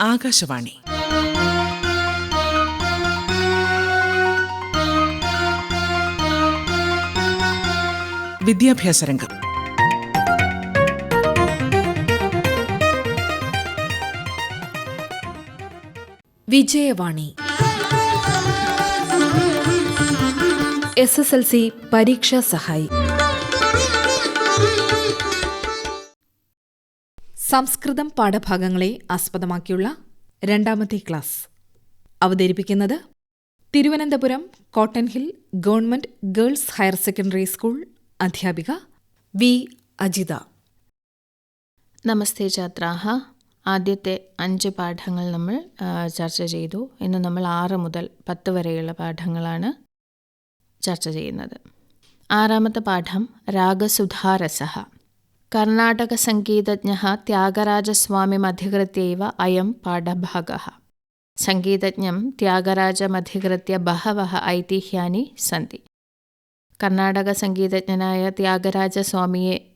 ആകാശവാണി വിദ്യാഭ്യാസ രംഗം Vijayavani S S L C പരീക്ഷാ സഹായി സംസ്കൃതം പാഠഭാഗങ്ങളെ ആസ്പദമാക്കിയുള്ള രണ്ടാമത്തെ ക്ലാസ്. അവതരിപ്പിക്കുന്നത് Thiruvananthapuram cotton hill government girls higher secondary school അധ്യാപിക വി. അജിത. നമസ്തേ ഛാത്രാഹ. ആദ്യത്തെ അഞ്ച് പാഠങ്ങൾ നമ്മൾ ചർച്ച ചെയ്തു. ഇന്ന് നമ്മൾ ആറ് മുതൽ പത്ത് വരെയുള്ള പാഠങ്ങളാണ് ചർച്ച ചെയ്യുന്നത്. ആറാമത്തെ പാഠം രാഗസുധാരസഃ കർണാടക സംഗീതജ്ഞ अयं അയം सङ्गीतज्ञं त्यागराजमधिकृत्य बहवः ऐतिह्यानि ഐതിഹ്യാനി സന്തി കർണാടക സംഗീതജ്ഞനായ ത്യാഗരാജസ്വാമിയെ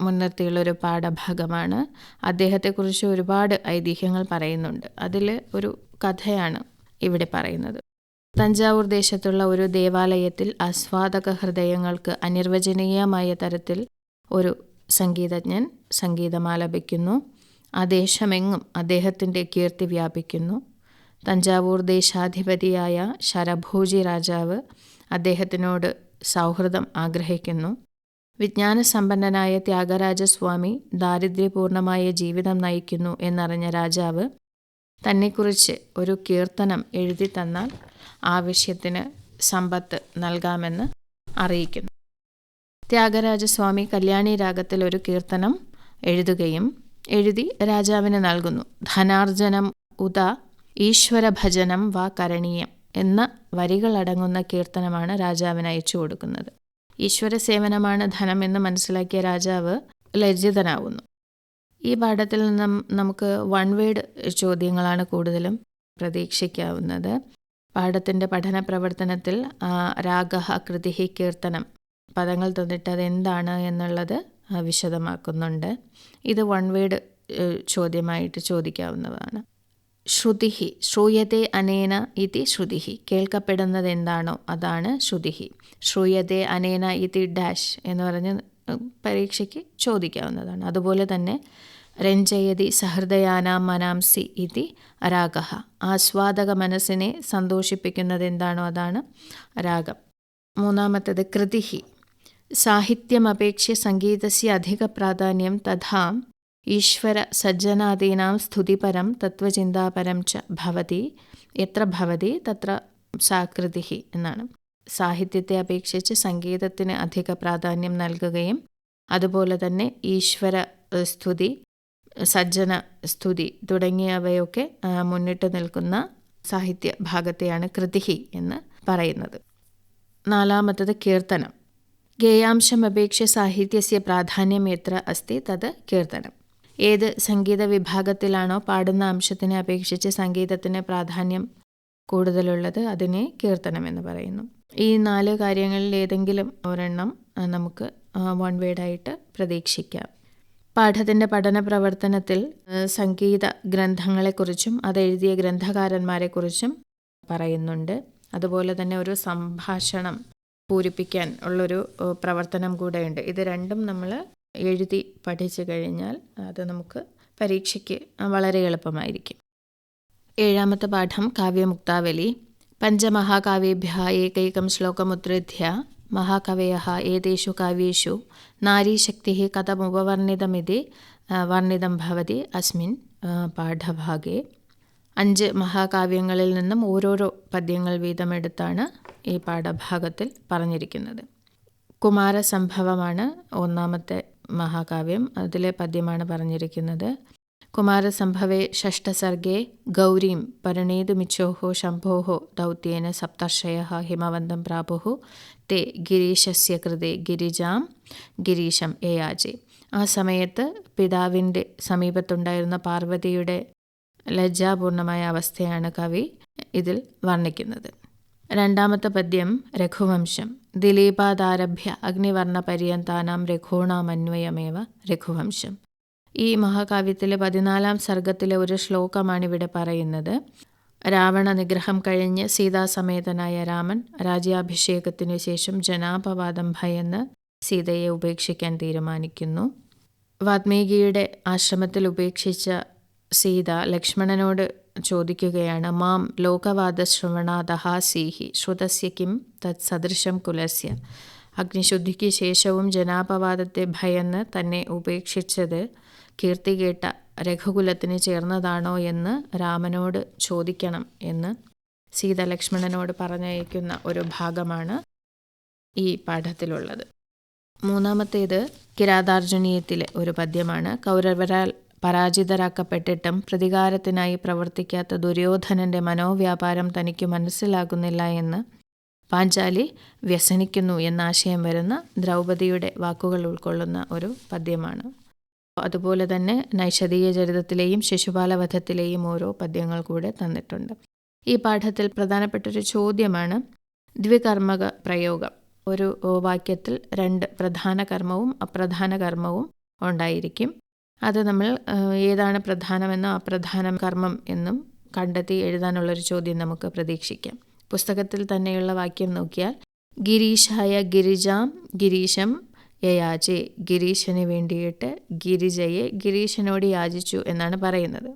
മുൻനിർത്തിയുള്ളൊരു പാഠഭാഗമാണ്. അദ്ദേഹത്തെക്കുറിച്ച് ഒരുപാട് ഐതിഹ്യങ്ങൾ പറയുന്നുണ്ട്. അതിൽ ഒരു കഥയാണ് ഇവിടെ പറയുന്നത്. തഞ്ചാവൂർ ദേശത്തുള്ള ഒരു ദേവാലയത്തിൽ ആസ്വാദക ഹൃദയങ്ങൾക്ക് അനിർവചനീയമായ തരത്തിൽ ഒരു സംഗീതജ്ഞൻ സംഗീതമാലപിക്കുന്നു ആ ദേശമെങ്ങും അദ്ദേഹത്തിന്റെ കീർത്തി വ്യാപിക്കുന്നു. തഞ്ചാവൂർ ദേശാധിപതിയായ ശരഭോജി രാജാവ് അദ്ദേഹത്തിനോട് സൗഹൃദം ആഗ്രഹിക്കുന്നു. വിജ്ഞാനസമ്പന്നനായ ത്യാഗരാജസ്വാമി ദാരിദ്ര്യപൂർണമായ ജീവിതം നയിക്കുന്നു എന്നറിഞ്ഞ രാജാവ് തന്നെക്കുറിച്ച് ഒരു കീർത്തനം എഴുതി തന്നാൽ ആവശ്യത്തിന് സമ്പത്ത് നൽകാമെന്ന് അറിയിക്കുന്നു. ത്യാഗരാജസ്വാമി കല്യാണി രാഗത്തിൽ ഒരു കീർത്തനം എഴുതുകയും എഴുതി രാജാവിന് നൽകുന്നു. ധനാർജനം ഉദ ഈശ്വരഭജനം വാ കരണീയം എന്ന വരികളടങ്ങുന്ന കീർത്തനമാണ് രാജാവിന് അയച്ചു കൊടുക്കുന്നത്. ഈശ്വര സേവനമാണ് ധനം എന്ന് മനസ്സിലാക്കിയ രാജാവ് ലജ്ജിതനാവുന്നു. ഈ പാഠത്തിൽ നിന്നും നമുക്ക് വൺ വേഡ് ചോദ്യങ്ങളാണ് കൂടുതലും പ്രതീക്ഷിക്കാവുന്നത്. പാഠത്തിന്റെ പഠന പ്രവർത്തനത്തിൽ രാഗ കൃതി കീർത്തനം പദങ്ങൾ തന്നിട്ട് അതെന്താണ് എന്നുള്ളത് വിശദമാക്കുന്നുണ്ട്. ഇത് വൺ വേഡ് ചോദ്യമായിട്ട് ചോദിക്കാവുന്നതാണ്. ശ്രുതിഹി ശ്രൂയതേ അനേന ഇതി ശ്രുതിഹി. കേൾക്കപ്പെടുന്നത് എന്താണോ അതാണ് ശ്രുതിഹി. ശ്രൂയതേ അനേന ഇതി ഡാഷ് എന്ന് പറഞ്ഞ് പരീക്ഷയ്ക്ക് ചോദിക്കാവുന്നതാണ്. അതുപോലെ തന്നെ രഞ്ജയതി സഹൃദയാനാം മനാംസി ഇതി രാഗ ആസ്വാദക മനസ്സിനെ സന്തോഷിപ്പിക്കുന്നത് എന്താണോ അതാണ് രാഗം മൂന്നാമത്തത് കൃതി സംഗീതസ്യ അധിക പ്രാധാന്യം തഥാ ഈശ്വര സജ്ജനാദീനാം സ്തുതിപരം തത്വചിന്താപരം ച ഭവതി. എത്ര ഭവതി തത്ര സാകൃതി എന്നാണ്. സാഹിത്യത്തെ അപേക്ഷിച്ച് സംഗീതത്തിന് അധിക പ്രാധാന്യം നൽകുകയും അതുപോലെ തന്നെ ഈശ്വര സ്തുതി സജ്ജന സ്തുതി തുടങ്ങിയവയൊക്കെ മുന്നിട്ട് നിൽക്കുന്ന സാഹിത്യ ഭാഗത്തെയാണ് കൃതിഹി എന്ന് പറയുന്നത്. നാലാമത്തത് കീർത്തനം. ഗേയാംശമപേക്ഷ്യ സാഹിത്യസ്യ പ്രാധാന്യം എത്ര അസ്തി തത് കീർത്തനം. ഏത് സംഗീത വിഭാഗത്തിലാണോ പാടുന്ന അംശത്തിനെ അപേക്ഷിച്ച് സംഗീതത്തിന് പ്രാധാന്യം കൂടുതലുള്ളത് അതിനെ കീർത്തനം എന്ന് പറയുന്നു. ഈ നാല് കാര്യങ്ങളിൽ ഏതെങ്കിലും ഒരെണ്ണം നമുക്ക് വൺ വേഡായിട്ട് പ്രതീക്ഷിക്കാം. പാഠത്തിന്റെ പഠന പ്രവർത്തനത്തിൽ സംഗീത ഗ്രന്ഥങ്ങളെക്കുറിച്ചും അത് എഴുതിയ ഗ്രന്ഥകാരന്മാരെക്കുറിച്ചും പറയുന്നുണ്ട്. അതുപോലെ തന്നെ ഒരു സംഭാഷണം പൂരിപ്പിക്കാൻ ഉള്ളൊരു പ്രവർത്തനം കൂടെയുണ്ട്. ഇത് രണ്ടും നമ്മൾ എഴുതി പഠിച്ചു കഴിഞ്ഞാൽ അത് നമുക്ക് പരീക്ഷയ്ക്ക് വളരെ എളുപ്പമായിരിക്കും. ഏഴാമത്തെ പാഠം കാവ്യമുക്താവലി. പഞ്ചമഹാകാവ്യേഭ്യ ഏകൈകം ശ്ലോകമുദ്ധൃത്യ മഹാകവയ ഏതേഷു കാവ്യേഷു. നാരീശക്തി കഥമുപവർണിതമിതി വർണിതം ഭവതി. അസ്മിൻ പാഠഭാഗേ. അഞ്ച് മഹാകാവ്യങ്ങളിൽ നിന്നും ഓരോരോ പദ്യങ്ങൾ വീതമെടുത്താണ് ഈ പാഠഭാഗത്തിൽ പറഞ്ഞിരിക്കുന്നത്. കുമാരസംഭവമാണ് ഒന്നാമത്തെ മഹാകാവ്യം. അതിലെ പദ്യമാണ് പറഞ്ഞിരിക്കുന്നത്. കുമാരസംഭവേ ഷഷ്ടസർഗേ ഗൗരീം പരിണേതുമിച്ചോഹോ ശംഭോഹോ ദൗത്യേന സപ്തർഷയ ഹിമവന്തം പ്രാപുഹു തേ ഗിരീശസ്യ കൃതേ ഗിരിജാം ഗിരീശം എയാജെ ആ സമയത്ത് പിതാവിന്റെ സമീപത്തുണ്ടായിരുന്ന പാർവതിയുടെ ലജ്ജാപൂർണമായ അവസ്ഥയാണ് കവി ഇതിൽ വർണിക്കുന്നത്. രണ്ടാമത്തെ പദ്യം രഘുവംശം. ദിലീപാദാരഭ്യ അഗ്നിവർണപര്യന്താനാം രഘൂണാമന്വയമേവ രഘുവംശം. ഈ മഹാകാവ്യത്തിലെ പതിനാലാം സർഗത്തിലെ ഒരു ശ്ലോകമാണ് ഇവിടെ പറയുന്നത്. രാവണ നിഗ്രഹം കഴിഞ്ഞ് സീതാസമേതനായ രാമൻ രാജ്യാഭിഷേകത്തിനു ശേഷം ജനാപവാദം ഭയന്ന് സീതയെ ഉപേക്ഷിക്കാൻ തീരുമാനിക്കുന്നു. വാത്മീകിയുടെ ആശ്രമത്തിൽ ഉപേക്ഷിച്ച സീത ലക്ഷ്മണനോട് ചോദിക്കുകയാണ് മാം ലോകവാദശ്രവണാദഹാസീഹി ശ്രുതസ്യ കിം തത് സദൃശം കുലസ്യ? അഗ്നിശുദ്ധിക്ക് ശേഷവും ജനാപവാദത്തെ ഭയന്ന് തന്നെ ഉപേക്ഷിച്ചത് കീർത്തി കേട്ട രഘുകുലത്തിന് ചേർന്നതാണോ എന്ന് രാമനോട് ചോദിക്കണം എന്ന് സീത ലക്ഷ്മണനോട് പറഞ്ഞയക്കുന്ന ഒരു ഭാഗമാണ് ഈ പാഠത്തിലുള്ളത്. മൂന്നാമത്തേത് കിരാതാർജുനീയത്തിലെ ഒരു പദ്യമാണ്. കൗരവരാൽ പരാജിതരാക്കപ്പെട്ടിട്ടും പ്രതികാരത്തിനായി പ്രവർത്തിക്കാത്ത ദുര്യോധനന്റെ മനോവ്യാപാരം തനിക്ക് മനസ്സിലാകുന്നില്ല എന്ന് പാഞ്ചാലി വ്യസനിക്കുന്നു എന്ന ആശയം വരുന്ന ദ്രൗപദിയുടെ വാക്കുകൾ ഉൾക്കൊള്ളുന്ന ഒരു പദ്യമാണ്. അതുപോലെ തന്നെ നൈഷധീയ ചരിതത്തിലെയും ശിശുപാലവധത്തിലെയും ഓരോ പദ്യങ്ങൾ കൂടെ തന്നിട്ടുണ്ട്. ഈ പാഠത്തിൽ പ്രധാനപ്പെട്ടൊരു ചോദ്യമാണ് ദ്വികർമ്മക പ്രയോഗം. ഒരു വാക്യത്തിൽ രണ്ട് പ്രധാന കർമ്മവും അപ്രധാന കർമ്മവും ഉണ്ടായിരിക്കും. അത് നമ്മൾ ഏതാണ് പ്രധാനമെന്നോ അപ്രധാനം കർമ്മം എന്നും കണ്ടെത്തി എഴുതാനുള്ളൊരു ചോദ്യം നമുക്ക് പ്രതീക്ഷിക്കാം. പുസ്തകത്തിൽ തന്നെയുള്ള വാക്യം നോക്കിയാൽ ഗിരീഷായ ഗിരിജാം ഗിരീശം യയാചെ ഗിരീശന് വേണ്ടിയിട്ട് ഗിരിജയെ ഗിരീശനോട് യാചിച്ചു എന്നാണ് പറയുന്നത്.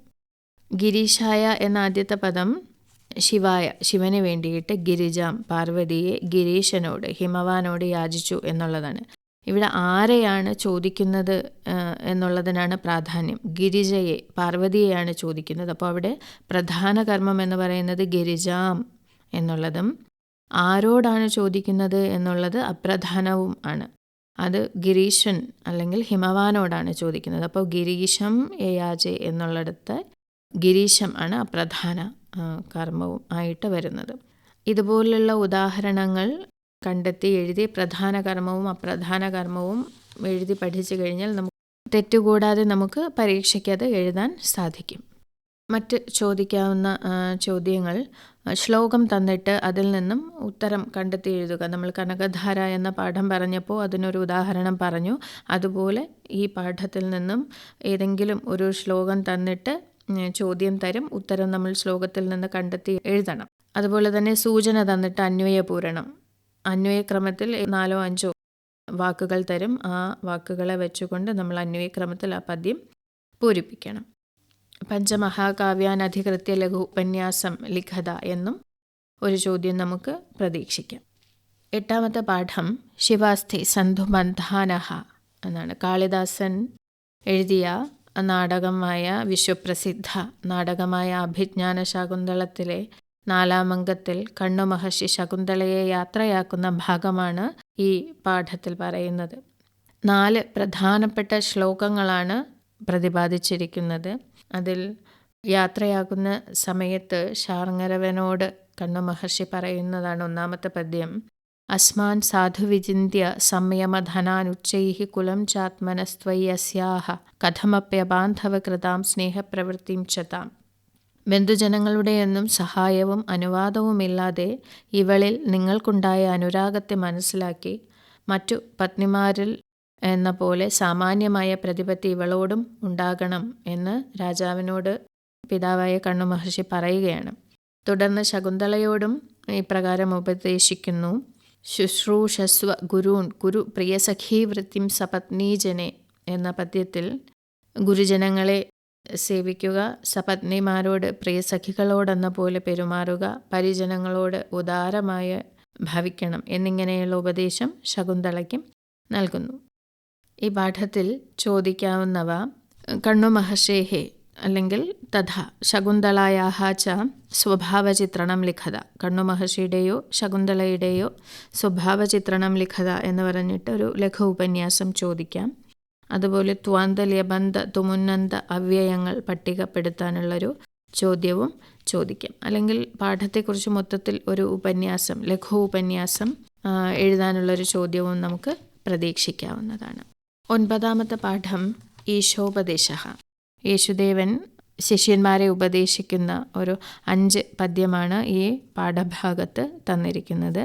ഗിരീഷായ എന്ന ആദ്യത്തെ പദം ശിവായ ശിവന് വേണ്ടിയിട്ട് ഗിരിജാം പാർവതിയെ ഗിരീശനോട് ഹിമവാനോട് യാചിച്ചു എന്നുള്ളതാണ്. ഇവിടെ ആരെയാണ് ചോദിക്കുന്നത് എന്നുള്ളതിനാണ് പ്രാധാന്യം. ഗിരിജയെ പാർവതിയെയാണ് ചോദിക്കുന്നത്. അപ്പോൾ അവിടെ പ്രധാന കർമ്മം എന്ന് പറയുന്നത് ഗിരിജാം എന്നുള്ളതും ആരോടാണ് ചോദിക്കുന്നത് എന്നുള്ളത് അപ്രധാനവും ആണ്. അത് ഗിരീശൻ അല്ലെങ്കിൽ ഹിമവാനോടാണ് ചോദിക്കുന്നത്. അപ്പോൾ ഗിരീശം യയാജെ എന്നുള്ളിടത്ത് ഗിരീശം ആണ് അപ്രധാന കർമ്മവും ആയിട്ട് വരുന്നത്. ഇതുപോലുള്ള ഉദാഹരണങ്ങൾ കണ്ടെത്തി എഴുതി പ്രധാന കർമ്മവും അപ്രധാന കർമ്മവും എഴുതി പഠിച്ചു കഴിഞ്ഞാൽ നമുക്ക് തെറ്റുകൂടാതെ നമുക്ക് പരീക്ഷയ്ക്കത് എഴുതാൻ സാധിക്കും. മറ്റ് ചോദിക്കാവുന്ന ചോദ്യങ്ങൾ ശ്ലോകം തന്നിട്ട് അതിൽ നിന്നും ഉത്തരം കണ്ടെത്തി എഴുതുക. നമ്മൾ കനകധാര എന്ന പാഠം പറഞ്ഞപ്പോൾ അതിനൊരു ഉദാഹരണം പറഞ്ഞു. അതുപോലെ ഈ പാഠത്തിൽ നിന്നും ഏതെങ്കിലും ഒരു ശ്ലോകം തന്നിട്ട് ചോദ്യം തരും. ഉത്തരം നമ്മൾ ശ്ലോകത്തിൽ നിന്ന് കണ്ടെത്തി എഴുതണം. അതുപോലെ തന്നെ സൂചന തന്നിട്ട് അന്വയപൂരണം. അന്വയക്രമത്തിൽ നാലോ അഞ്ചോ വാക്കുകൾ തരും. ആ വാക്കുകളെ വെച്ചുകൊണ്ട് നമ്മൾ അന്വയക്രമത്തിൽ ആ പദ്യം പൂരിപ്പിക്കണം. പഞ്ചമഹാകാവ്യാനധികൃത്യ ലഘു ഉപന്യാസം ലിഖത എന്നും ഒരു ചോദ്യം നമുക്ക് പ്രതീക്ഷിക്കാം. എട്ടാമത്തെ പാഠം ശിവാസ്ഥി സന്ധുബന്ധാനഹ എന്നാണ്. കാളിദാസൻ എഴുതിയ നാടകമായ വിശ്വപ്രസിദ്ധ നാടകമായ അഭിജ്ഞാന ശകുന്തളത്തിലെ നാലാമംഗത്തിൽ കണ്ണു മഹർഷി ശകുന്തളയെ യാത്രയാക്കുന്ന ഭാഗമാണ് ഈ പാഠത്തിൽ പറയുന്നത്. നാല് പ്രധാനപ്പെട്ട ശ്ലോകങ്ങളാണ് പ്രതിപാദിച്ചിരിക്കുന്നത്. അതിൽ യാത്രയാകുന്ന സമയത്ത് ശാർങ്ങരവനോട് കണ്ണു മഹർഷി പറയുന്നതാണ് ഒന്നാമത്തെ പദ്യം. അസ്മാൻ സാധുവിചിന്യ സംയമധനാനുച്ചൈ കുലം ചാത്മനസ്ത്വയ്യസ്യാഹ കഥമപ്യബാന്ധവകൃതാം സ്നേഹപ്രവൃത്തിം ചതാം. ബന്ധുജനങ്ങളുടെയൊന്നും സഹായവും അനുവാദവുമില്ലാതെ ഇവളിൽ നിങ്ങൾക്കുണ്ടായ അനുരാഗത്തെ മനസ്സിലാക്കി മറ്റു പത്നിമാരിൽ എന്ന പോലെ സാമാന്യമായ പ്രതിപത്തി ഇവളോടും ഉണ്ടാകണം എന്ന് രാജാവിനോട് പിതാവായ കണ്ണു മഹർഷി പറയുകയാണ്. തുടർന്ന് ശകുന്തളയോടും ഇപ്രകാരം ഉപദേശിക്കുന്നു. ശുശ്രൂഷസ്വ ഗുരുൻ ഗുരു പ്രിയസഖീവൃത്തിം സപത്നീജനെ എന്ന പദ്യത്തിൽ ഗുരുജനങ്ങളെ സേവിക്കുക സപത്നിമാരോട് പ്രിയ സഖികളോടെന്ന പോലെ പെരുമാറുക പരിജനങ്ങളോട് ഉദാരമായ ഭവിക്കണം എന്നിങ്ങനെയുള്ള ഉപദേശം ശകുന്തളയ്ക്കും നൽകുന്നു. ഈ പാഠത്തിൽ ചോദിക്കാവുന്നവ കണ്ണു മഹർഷേഹെ അല്ലെങ്കിൽ തഥ ശകുന്തളായാഹ ച സ്വഭാവചിത്രണം ലിഖത. കണ്ണു മഹർഷിയുടെയോ ശകുന്തളയുടെയോ സ്വഭാവചിത്രണം ലിഖത എന്ന് പറഞ്ഞിട്ട് ഒരു ലഘു ഉപന്യാസം ചോദിക്കാം. അതുപോലെ ത്വാന്ത ലബന്ത തുമുന്നന്ത അവ്യയങ്ങൾ പട്ടികപ്പെടുത്താനുള്ളൊരു ചോദ്യവും ചോദിക്കാം. അല്ലെങ്കിൽ പാഠത്തെക്കുറിച്ച് മൊത്തത്തിൽ ഒരു ഉപന്യാസം ലഘു ഉപന്യാസം എഴുതാനുള്ളൊരു ചോദ്യവും നമുക്ക് പ്രതീക്ഷിക്കാവുന്നതാണ്. ഒൻപതാമത്തെ പാഠം ഈശോപദേശ. യേശുദേവൻ ശിഷ്യന്മാരെ ഉപദേശിക്കുന്ന ഒരു അഞ്ച് പദ്യമാണ് ഈ പാഠഭാഗത്ത് തന്നിരിക്കുന്നത്.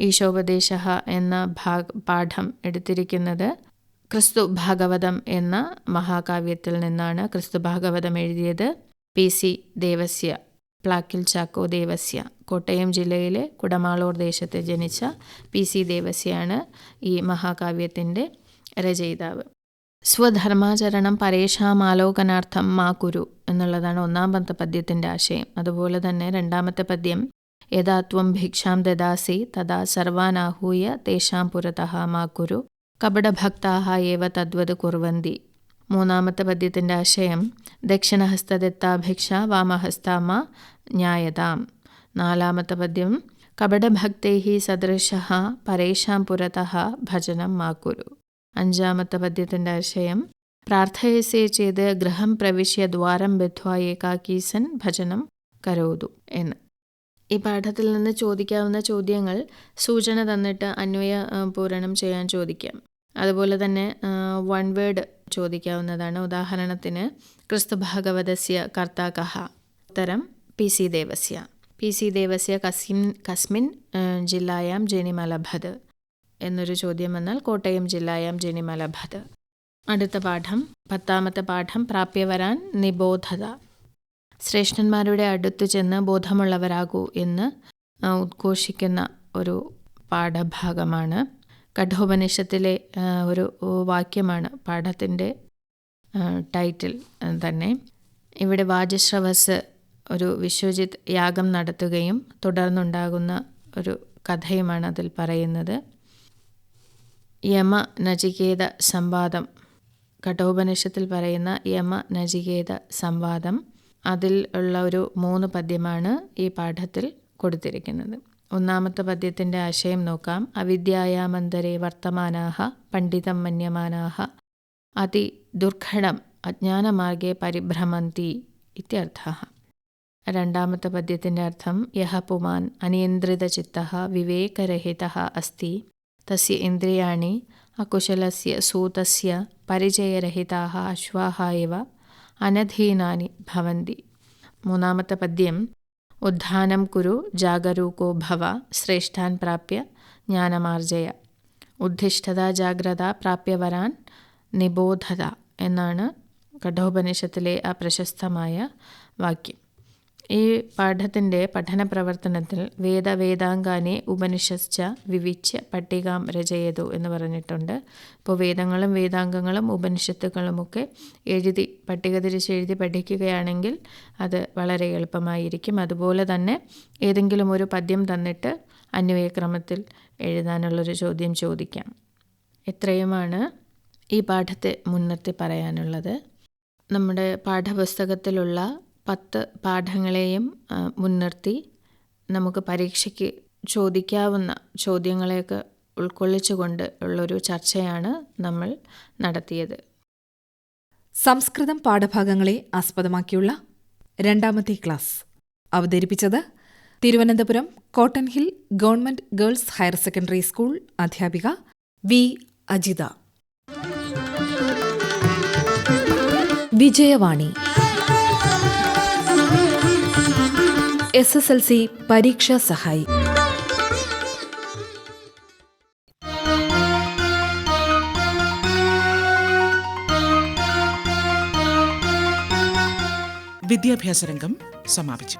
ഈശോപദേശ എന്ന ഭാഗ പാഠം എടുത്തിരിക്കുന്നത് ക്രിസ്തു ഭാഗവതം എന്ന മഹാകാവ്യത്തിൽ നിന്നാണ് ക്രിസ്തു ഭാഗവതം എഴുതിയത് പി സി ദേവസ്യ പ്ലാക്കിൽ ചാക്കോ ദേവസ്യ. കോട്ടയം ജില്ലയിലെ കുടമാളൂർ ദേശത്ത് ജനിച്ച പി സി ദേവസ്യാണ് ഈ മഹാകാവ്യത്തിന്റെ രചയിതാവ്. സ്വധർമാചരണം പരേഷാമാലോകനാർത്ഥം മാ കുരു എന്നുള്ളതാണ് ഒന്നാമത്തെ പദ്യത്തിന്റെ ആശയം. അതുപോലെ തന്നെ രണ്ടാമത്തെ പദ്യം യഥാത്വം ഭിക്ഷാം ദദാസി തഥാ സർവാനാഹൂയ തേഷാം പുരതഹ മാ കുരു. കപടഭക്താഹ ഏവ തദ്വത് കുർവന്തി മൂന്നാമത്തെ പദ്യത്തിന്റെ ആശയം ദക്ഷിണഹസ്തദത്താഭിക്ഷ വാമഹസ്താമ ന്യായതാം. നാലാമത്തെ പദ്യം കപടഭക്തൈ സദൃശ പരേഷാം പുരതഃ ഭജനം മാക്കുരു. അഞ്ചാമത്തെ പദ്യത്തിന്റെ ആശയം പ്രാർത്ഥയസേ ചെയ്ത് ഗൃഹം പ്രവിശ്യ ദ്വാരം ബദ്ധ്വ ഏകാക്കീസൻ ഭജനം കരോതു എന്ന്. ഈ പാഠത്തിൽ നിന്ന് ചോദിക്കാവുന്ന ചോദ്യങ്ങൾ സൂചന തന്നിട്ട് അന്വയ പൂരണം ചെയ്യാൻ ചോദിക്കാം. അതുപോലെ തന്നെ വൺ വേർഡ് ചോദിക്കാവുന്നതാണ്. ഉദാഹരണത്തിന് ക്രിസ്തു ഭാഗവതസ്യ കർത്താ കഹ ഉത്തരം P C Devassia. P C Devassia കസ്മിൻ കസ്മിൻ ജില്ലായാം ജനിമലഭത് എന്നൊരു ചോദ്യം വന്നാൽ കോട്ടയം ജില്ലായാം ജനിമലഭത്. അടുത്ത പാഠം പത്താമത്തെ പാഠം പ്രാപ്യവരാൻ നിബോധത. ശ്രേഷ്ഠന്മാരുടെ അടുത്തു ചെന്ന് ബോധമുള്ളവരാകൂ എന്ന് ഉദ്ഘോഷിക്കുന്ന ഒരു പാഠഭാഗമാണ്. കഠോപനിഷത്തിലെ ഒരു വാക്യമാണ് പാഠത്തിന്റെ ടൈറ്റിൽ തന്നെ. ഇവിടെ വാജശ്രവസ് ഒരു വിശ്വജിത് യാഗം നടത്തുകയും തുടർന്നുണ്ടാകുന്ന ഒരു കഥയുമാണ് അതിൽ പറയുന്നത്. യമ നചികേത സംവാദം. കഠോപനിഷത്തിൽ പറയുന്ന യമ നചികേത സംവാദം. അതിൽ ഉള്ള ഒരു മൂന്ന് പദ്യമാണ് ഈ പാഠത്തിൽ കൊടുത്തിരിക്കുന്നത്. ഒന്നാമത്തെ പദ്യത്തിന്റെ ആശയം നോക്കാം. അവിദ്യായാമന്തരെ വർത്തമാനാഹ പണ്ഡിതം മന്യമാനാഹ അതി ദുർഘടം അജ്ഞാനമാർഗെ പരിഭ്രമന്തി ഇത്യർത്ഥ രണ്ടാമത്തെ പദ്യത്തിന്റെ അർത്ഥം യഹ പുമാൻ അനിയന്ത്രിതചിത്ത വിവേകരഹിത അസ്തി തസ്യ ഇന്ദ്രിയാണി അകുശലസ്യ സൂതസ്യ പരിചയരഹിത അശ്വാഹ ഇവ അനധീനാനി ഭവന്തി. മൂന്നാമത്തെ പദ്യം ഉദ്ധാനം കുരു ജാഗരൂകോ ഭവ ശ്രേഷ്ഠാൻ പ്രാപ്യ ജ്ഞാനമാർജയ. ഉദ്ധിഷ്ഠത ജാഗ്രത പ്രാപ്യവരാൻ നിബോധത എന്നാണ് കഠോപനിഷത്തിലെ ആ പ്രശസ്തമായ വാക്യം. ഈ പാഠത്തിന്റെ പഠന പ്രവർത്തനത്തിൽ വേദ വേദവേദാംഗാനെ ഉപനിഷസ്ച വിവിച്ച് പട്ടികാം രചയതു എന്ന് പറഞ്ഞിട്ടുണ്ട്. ഇപ്പോൾ വേദങ്ങളും വേദാംഗങ്ങളും ഉപനിഷത്തുകളുമൊക്കെ എഴുതി പട്ടിക തിരിച്ച് എഴുതി പഠിക്കുകയാണെങ്കിൽ അത് വളരെ എളുപ്പമായിരിക്കും. അതുപോലെ തന്നെ ഏതെങ്കിലും ഒരു പദ്യം തന്നിട്ട് അന്വയക്രമത്തിൽ എഴുതാനുള്ളൊരു ചോദ്യം ചോദിക്കാം. ഇത്രയുമാണ് ഈ പാഠത്തെ മുൻനിർത്തി പറയാനുള്ളത്? നമ്മുടെ പാഠപുസ്തകത്തിലുള്ള പത്ത് പാഠങ്ങളെയും മുൻനിർത്തി നമുക്ക് പരീക്ഷയ്ക്ക് ചോദിക്കാവുന്ന ചോദ്യങ്ങളെയൊക്കെ ഉൾക്കൊള്ളിച്ചുകൊണ്ട് ഉള്ളൊരു ചർച്ചയാണ് നമ്മൾ നടത്തിയത്. സംസ്കൃതം പാഠഭാഗങ്ങളെ ആസ്പദമാക്കിയുള്ള രണ്ടാമത്തെ ക്ലാസ് അവതരിപ്പിച്ചത് Thiruvananthapuram cotton hill government girls higher secondary school അധ്യാപിക V. Ajitha. Vijayavani. S S L C പരീക്ഷാ സഹായി വിദ്യാഭ്യാസ രംഗം സമാപിച്ചു